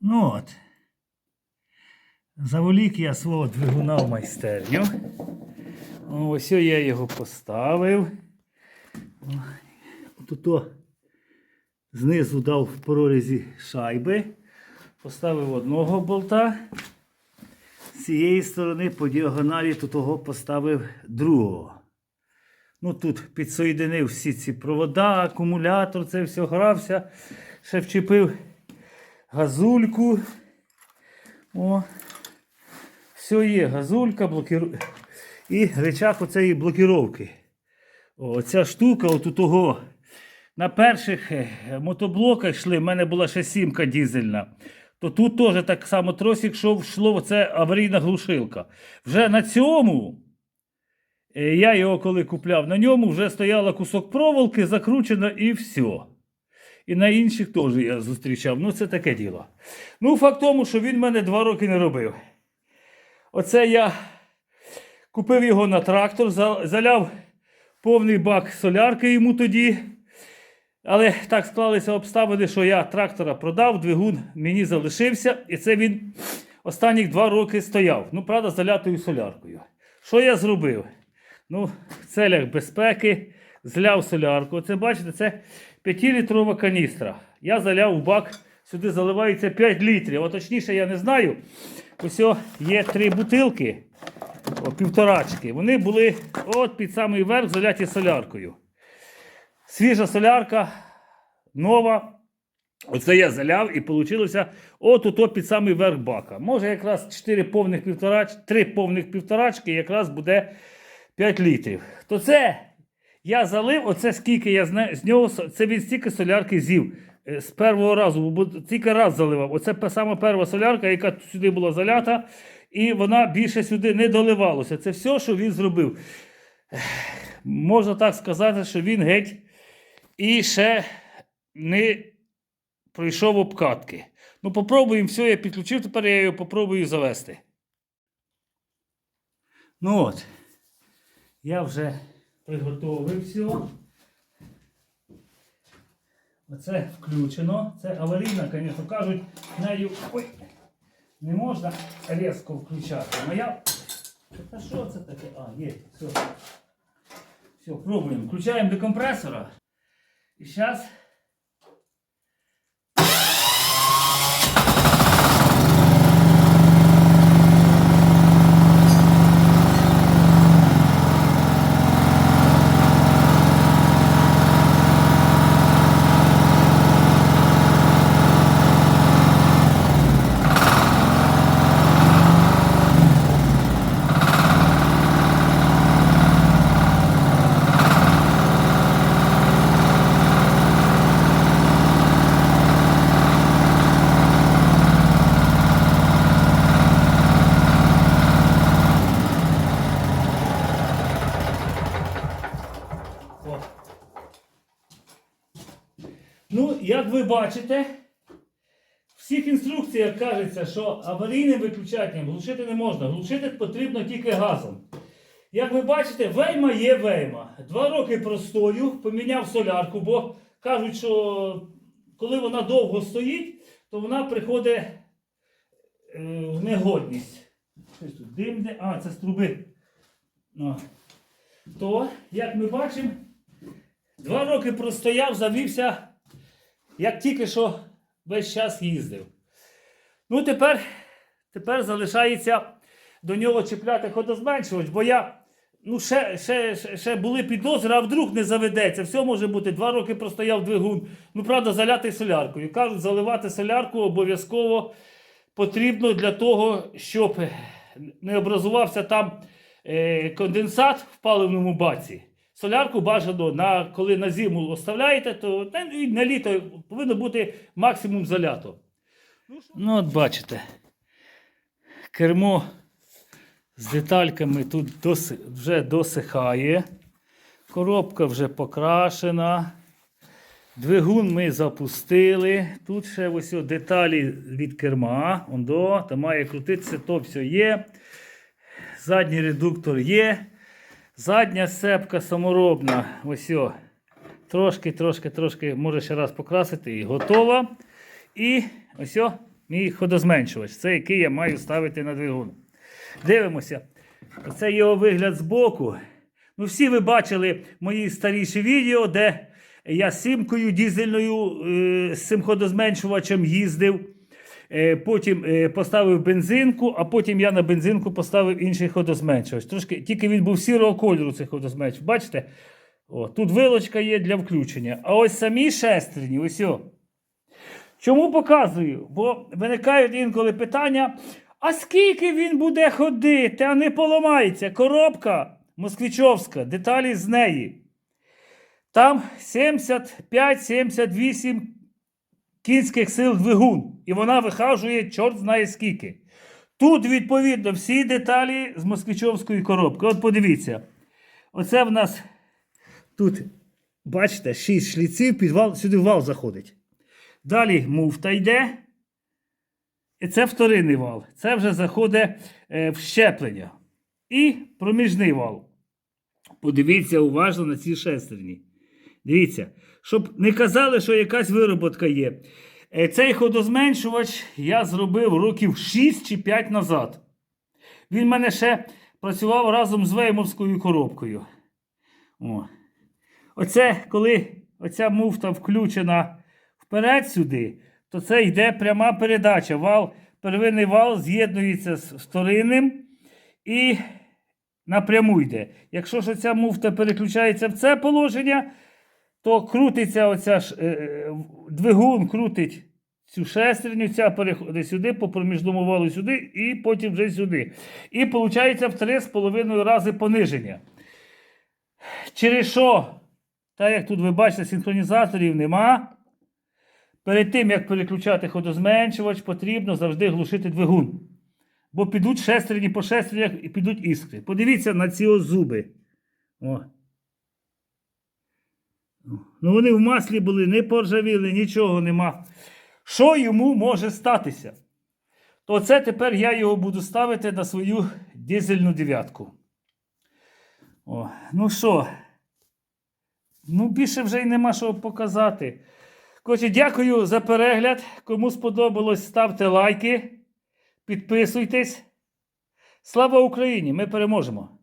Ну от. Заволік я свого двигуна в майстерню. Ось я його поставив. Тут знизу дав в прорізі шайби. Поставив одного болта. З цієї сторони по діагоналі тут того поставив другого. Ну тут підсоєдинив всі ці провода, акумулятор, це все грався. Ще вчепив газульку. О, все є, газулька, блокіру... і речах оцеї блокіровки. О, ця штука, от у того. На перших е, мотоблоках йшли, в мене була ще сімка дізельна. То тут теж так само тросик йшов, йшло це аварійна глушилка. Вже на цьому, е, я його коли купляв, на ньому вже стояла кусок проволоки, закручена і все. І на інших теж я зустрічав. Ну, це таке діло. Ну, факт тому, що він мене два роки не робив. Оце я купив його на трактор, заляв повний бак солярки йому тоді. Але так склалися обставини, що я трактора продав, двигун мені залишився, і це він останніх два роки стояв. Ну, правда, залятою соляркою. Що я зробив? Ну, в целях безпеки зляв солярку. Це бачите, це 5-літрова каністра. Я заляв в бак, сюди заливається 5 літрів. А точніше, я не знаю. Ось є три бутилки, о, півторачки. Вони були от під самий верх заляті соляркою. Свіжа солярка, нова. Оце я заляв і вийшло от ото під самий верх бака. Може, якраз 4 повних півторач, 3 повних півторачки, якраз буде 5 літрів. То це я залив, оце скільки я зна- з нього, це він стільки солярки з'їв. е, З першого разу, бо тільки раз заливав. Оце саме перша солярка, яка сюди була залята, і вона більше сюди не доливалося. Це все, що він зробив. Можна так сказати, що він геть і ще не пройшов обкатки. Ну, попробуємо все, я підключив, тепер я його попробую завести. Ну от, я вже приготовив все. Оце включено. Це аварійна, звісно, кажуть, нею ой, не можна різко включати. Моя. Та що це таке? А, є, все. Все, пробуємо. Включаємо до компресора. І зараз. Ну, як ви бачите, в всіх інструкціях кажеться, що аварійним виключателем глушити не можна. Глушити потрібно тільки газом. Як ви бачите, вейма є вейма. Два роки простою, поміняв солярку, бо кажуть, що коли вона довго стоїть, то вона приходить е, в негодність. Щось тут дим де. А, це з труби. О. То, як ми бачимо, Два роки простояв, завівся, як тільки що весь час їздив. Ну, тепер, тепер залишається до нього чіпляти ходозменшувач, бо я. Ну, ще, ще, ще, були підозри, а вдруг не заведеться. Все може бути. Два роки простояв двигун. Ну, правда, залятий соляркою. Кажуть, заливати солярку обов'язково потрібно для того, щоб не образувався там е, конденсат в паливному баці. Солярку бажано, на, коли на зиму оставляєте, то і на літо повинно бути максимум залято. Ну, от бачите, кермо з детальками тут доси, вже досихає. Коробка вже покрашена. Двигун ми запустили. Тут ще ось деталі від керма. Ондо, там має крутитися, то все є. Задній редуктор є. Задня сцепка саморобна. Ось о. Трошки, трошки, трошки, може ще раз покрасити і готова. І ось о, Мій ходозменшувач. Це який я маю ставити на двигун. Дивимося. Оце його вигляд збоку. Ну, всі ви бачили мої старіші відео, де я сімкою дізельною е, з цим ходозменшувачем їздив. Е, потім е, поставив бензинку, а потім я на бензинку поставив інший ходозменшувач. Трошки, тільки він був сірого кольору, цей ходозменшувач. Бачите? О, тут вилочка є для включення. А ось самі шестерні, ось. о. Чому показую? Бо виникають інколи питання: а скільки він буде ходити, а не поламається? Коробка москвичовська, деталі з неї. Там 75-78 кінських сил двигун. І вона вихажує чорт знає скільки. Тут, відповідно, всі деталі з москвичовської коробки. От подивіться. Оце в нас тут, бачите, 6 шліців, підвал, сюди вал заходить. Далі муфта йде. І це вторинний вал. Це вже заходить е, в щеплення. І проміжний вал. Подивіться уважно на ці шестерні. Дивіться, щоб не казали, що якась вироботка є. Е, Цей ходозменшувач я зробив років 6 чи 5 назад. Він в мене ще працював разом з веймовською коробкою. О. Оце, коли оця муфта включена вперед сюди, то це йде пряма передача. Вал, первинний вал з'єднується з вторинним і напряму йде. Якщо ж ця муфта переключається в це положення, то крутиться оця е, е, двигун крутить цю шестерню, ця переходить сюди, по проміжному валу сюди, і потім вже сюди. І виходить в 3,5 рази пониження. Через що, так як тут ви бачите, синхронізаторів нема. Перед тим, як переключати ходозменшувач, потрібно завжди глушити двигун. Бо підуть шестерні по шестернях і підуть іскри. Подивіться на ці зуби. О. Ну вони в маслі були, не поржавіли, нічого нема. Що йому може статися? То це тепер я його буду ставити на свою дизельну дев'ятку. О, ну що? Ну, більше вже й нема що показати. Коротше, дякую за перегляд. Кому сподобалось, ставте лайки, підписуйтесь. Слава Україні! Ми переможемо!